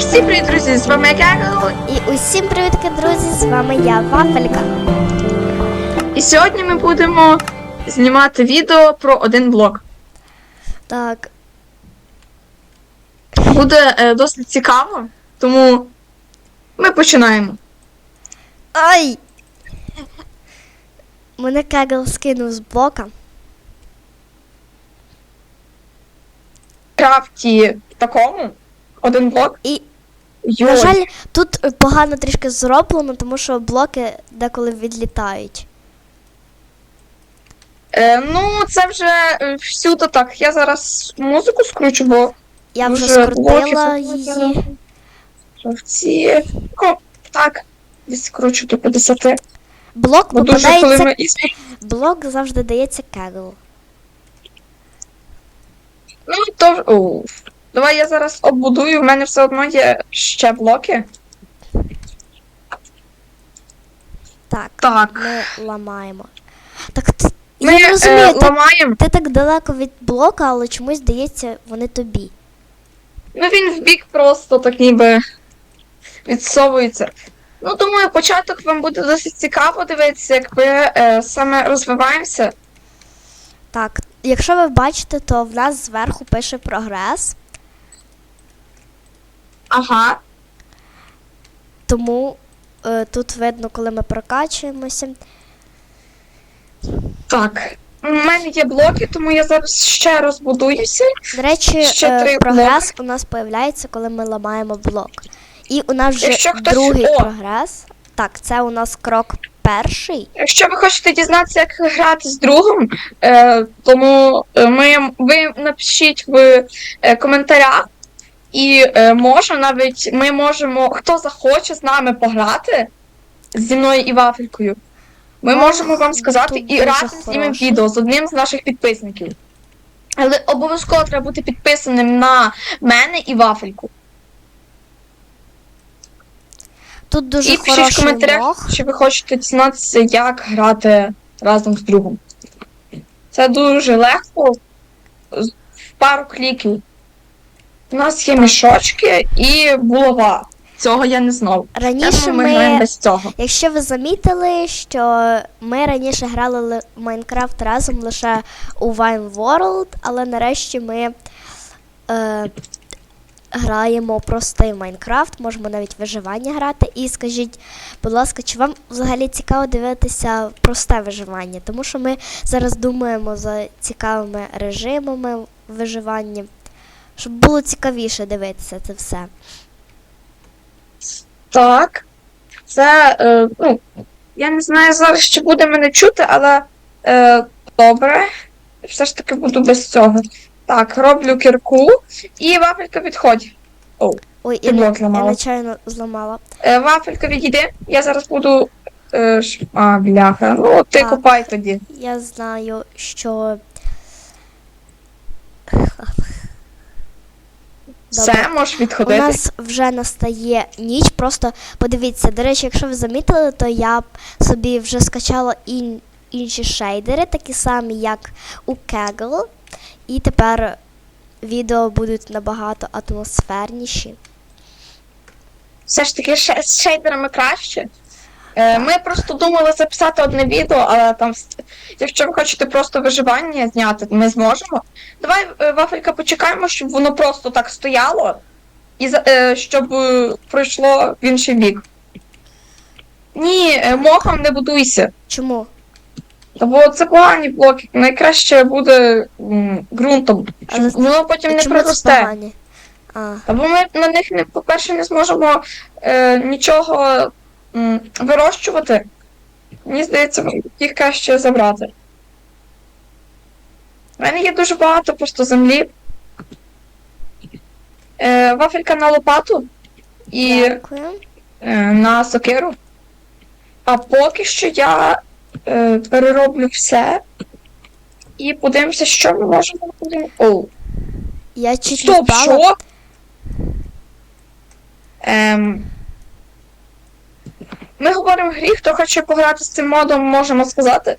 Всім привіт, друзі! З вами Кегл. І усім привітки, друзі! З вами я, Вафелька. І сьогодні ми будемо знімати відео про один блок. Так, Буде е, досить цікаво, тому ми починаємо. ай! Мене Кегл скинув з блока. Крафті такому один блок. І. на жаль, тут погано трішки зроблено, тому що блоки деколи відлітають. Е, ну, це вже е, всюди так. Я зараз музику скручу, бо Я вже Дуже скрутила блоки її. ці. Ну, так, десь скручу до 50. Блок Бо дуже коли попадається. ми іспит. Блок завжди дається Кегл. Ну, то. О, давай я зараз оббудую, в мене все одно є ще блоки. Так, Так. ми ламаємо. Так, ти, Ми я не розумію, е, ти, ламаємо. ти так далеко від блока, але чомусь здається, вони тобі. Ну він в бік просто так ніби відсовується. Ну, думаю, початок вам буде досить цікаво дивитися, як ми е, саме розвиваємося. Так, якщо ви бачите, то в нас зверху пише прогрес, Ага. тому е, тут видно, коли ми прокачуємося. Так. У мене є блоки, тому я зараз ще розбудуюся. До речі, Ще три е, прогрес у нас появляється, коли ми ламаємо блок. І у нас вже Якщо хтось- другий О! прогрес. Так, це у нас крок перший. Якщо ви хочете дізнатися, як грати з другом, е, тому е, ми, ви напишіть в е, коментарях, і е, може навіть ми можемо, хто захоче з нами пограти зі мною і вафелькою, ми можемо вам сказати і разом знімемо відео з одним з наших підписників. Але обов'язково треба бути підписаним на мене і вафельку. Тут дуже і пишіть в хороший коментарях, мох. чи ви хочете дізнатися, як грати разом з другом. Це дуже легко. з- В пару кліків. У нас є мішочки і булава. Цього я не знав. Раніше Тому ми, граємо без цього. якщо ви замітили, що ми раніше грали в Майнкрафт разом лише у Vine World, але нарешті ми е, граємо простий Майнкрафт, можемо навіть виживання грати. І скажіть, будь ласка, чи вам взагалі цікаво дивитися просте виживання? Тому що ми зараз думаємо за цікавими режимами виживання, щоб було цікавіше дивитися це все. Так. Це, е, ну, я не знаю зараз, чи буде мене чути, але е, добре. Все ж таки буду без цього. Так, роблю кірку і вафелька відходь. О, Ой, я, не- я зламала. нечайно зламала. Е, вафелька відійди, я зараз буду. Е, ш... А, бляха. Ну, ти Так. копай тоді. Я знаю, що. Все, можеш У нас вже настає ніч. Просто подивіться, до речі, якщо ви замітили, то я б собі вже скачала ін... інші шейдери, такі самі, як у Kaggle. І тепер відео будуть набагато атмосферніші. Все ж таки з шейдерами краще. Е, ми просто думали записати одне відео, але там, якщо ви хочете просто виживання зняти, ми зможемо. Давай, е, вафелька, почекаємо, щоб воно просто так стояло, і е, щоб пройшло в інший бік. Ні, мохом не будуйся. Чому? Бо це погані блоки. Найкраще буде ґрунтом. Щоб Але воно потім не Чому проросте. А, Або ми на них, по-перше, не зможемо е, нічого м, вирощувати. Мені здається, їх краще забрати. У мене є дуже багато просто землі. Е, вафелька на лопату і дякую. е, на сокиру. А поки що я е, перероблю все. І подивимося, що ми можемо. Оу. Я чуть не Стоп, впала. що? Ем... Ми говоримо в грі, хто хоче пограти з цим модом, можемо сказати.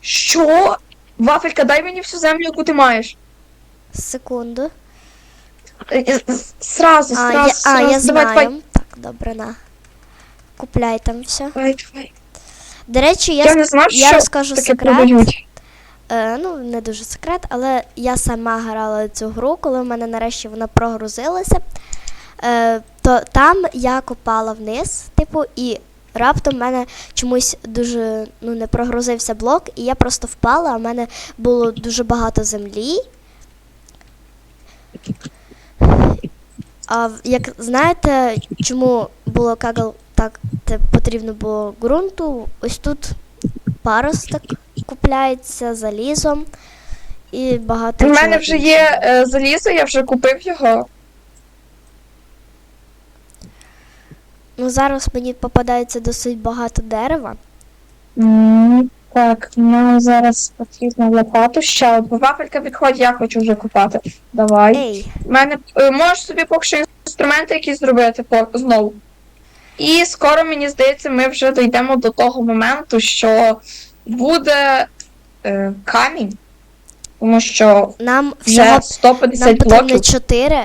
Що? Вафелька, дай мені всю землю, яку ти маєш. Секунду. Е, з- Зразу, А, я, а, зразу. я давай, знаю. давай. Так, добре, на. Купляй там все. Давай, давай. До речі, я, Я, не знав, я що розкажу таке секрет. продають. Е, ну, не дуже секрет, але я сама грала цю гру, коли в мене нарешті вона прогрузилася. Е, то там я копала вниз, типу, і раптом в мене чомусь дуже ну, не прогрузився блок, і я просто впала, а в мене було дуже багато землі. А як знаєте, чому було кагал так те, потрібно було ґрунту? Ось тут паросток купляється залізом і багато У мене вже є е, залізо, я вже купив його. Ну зараз мені попадається досить багато дерева. М, Так, нам зараз потрібно лопату ще. Бо вафелька підходить, я хочу вже купати. Давай. Ей, У мене е, можеш собі поки що інструменти якісь зробити по, знову. І скоро, мені здається, ми вже дійдемо до того моменту, що буде е, камінь. Тому що нам вже всього 150 нам потрібно блоків. 4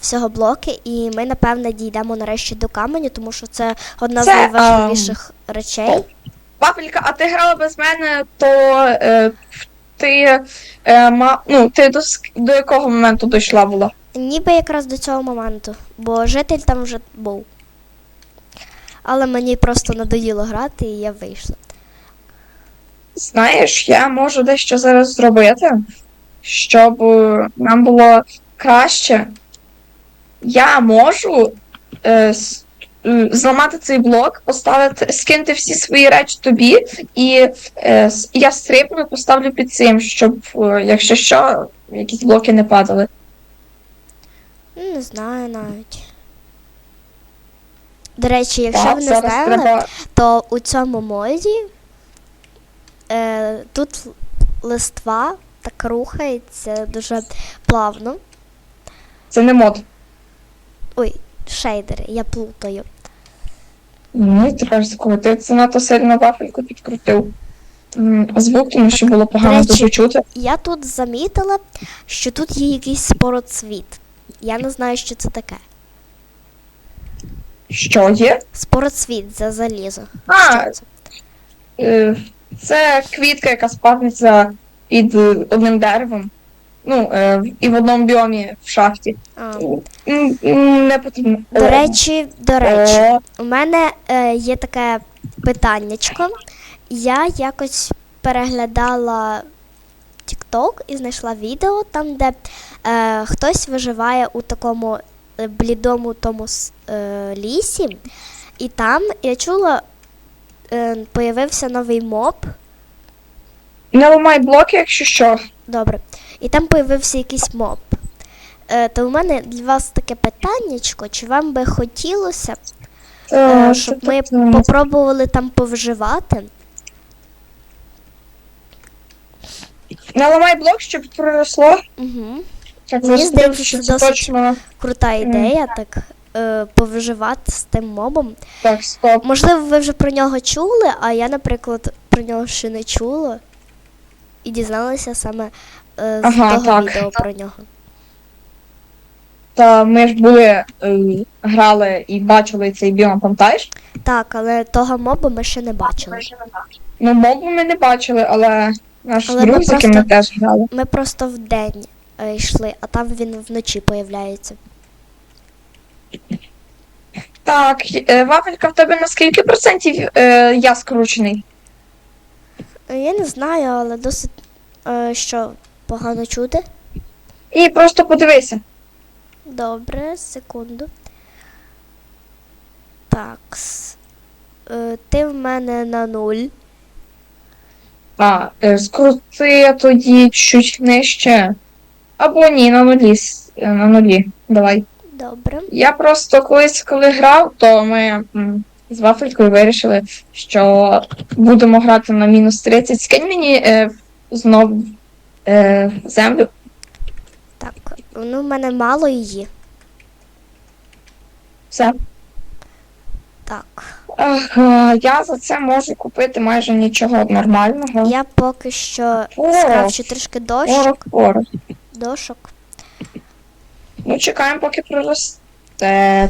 всього блоки, і ми, напевне, дійдемо нарешті до каменю, тому що це одна з Це, найважливіших речей. Вафелька, а ти грала без мене, то е, ти, е, ма, ну, ти до, до якого моменту дійшла була? Ніби якраз до цього моменту, бо житель там вже був. Але мені просто надоїло грати, і я вийшла. Знаєш, я можу дещо зараз зробити, щоб е, нам було краще. Я можу е, с- е, зламати цей блок, поставити, скинути всі свої речі тобі, і е, с- я стрибну і поставлю під цим, щоб, е, якщо що, якісь блоки не падали. Не знаю навіть. До речі, якщо Так, ви не знали, треба. то у цьому моді е, тут листва так рухається дуже плавно. Це не мод. Ой, шейдери, я плутаю. Ну, тепер такого. Ти це надто сильно вафельку підкрутив. Звук, тому що було погано речі, дуже чути. Я тут замітила, що тут є якийсь спороцвіт. Я не знаю, що це таке. Що є? Спороцвіт за залізо. А, це? Е, Це квітка, яка спавниться під е, одним деревом. Ну, е, і в одному біомі в шахті. А. Не потрібно. До Е, речі, до речі, о, у мене е, є таке питаннячко. Я якось переглядала TikTok і знайшла відео там, де е, хтось виживає у такому е, блідому тому е, лісі, і там я чула, е, появився новий моб. Не ламай блоки, якщо що. Добре. І там появився якийсь моб. Е, то у мене для вас таке питаннячко, чи вам би хотілося, е, Е, щоб ми попробували там повживати? Не ламай блок, щоб проросло. Угу. Так, Мені здається, що це досить- точно. Крута ідея, так е, повживати з тим мобом. Так, стоп. Можливо, ви вже про нього чули, а я, наприклад, про нього ще не чула. І дізналася саме е, з Ага, того так. відео про нього. Та ми ж були, е, грали і бачили цей біом, пам'ятаєш? Так, але того моба ми ще не бачили. Ну, мобу ми не бачили, але наш Але ми друг, з яким ми просто- теж грали. Ми просто вдень е, йшли, а там він вночі появляється. Так, е, вафелька в тебе на скільки процентів е, я скручений? Е, Я не знаю, але досить е, що погано чути. І просто подивися. Добре, секунду. Так. Е, ти в мене на нуль. А, е, скрути тоді чуть нижче. Або ні, на нулі. е, На нулі. Давай. Добре. Я просто колись, коли грав, то ми м, з вафелькою вирішили, що будемо грати на мінус 30. Скинь мені е, знову е, землю. Так, ну в мене мало її. Все. Так. Ах, е, я за це можу купити майже нічого нормального. Я поки що О, скрафчу трішки дошок. Порох, порох. дошок. Ну, чекаємо, поки проросте.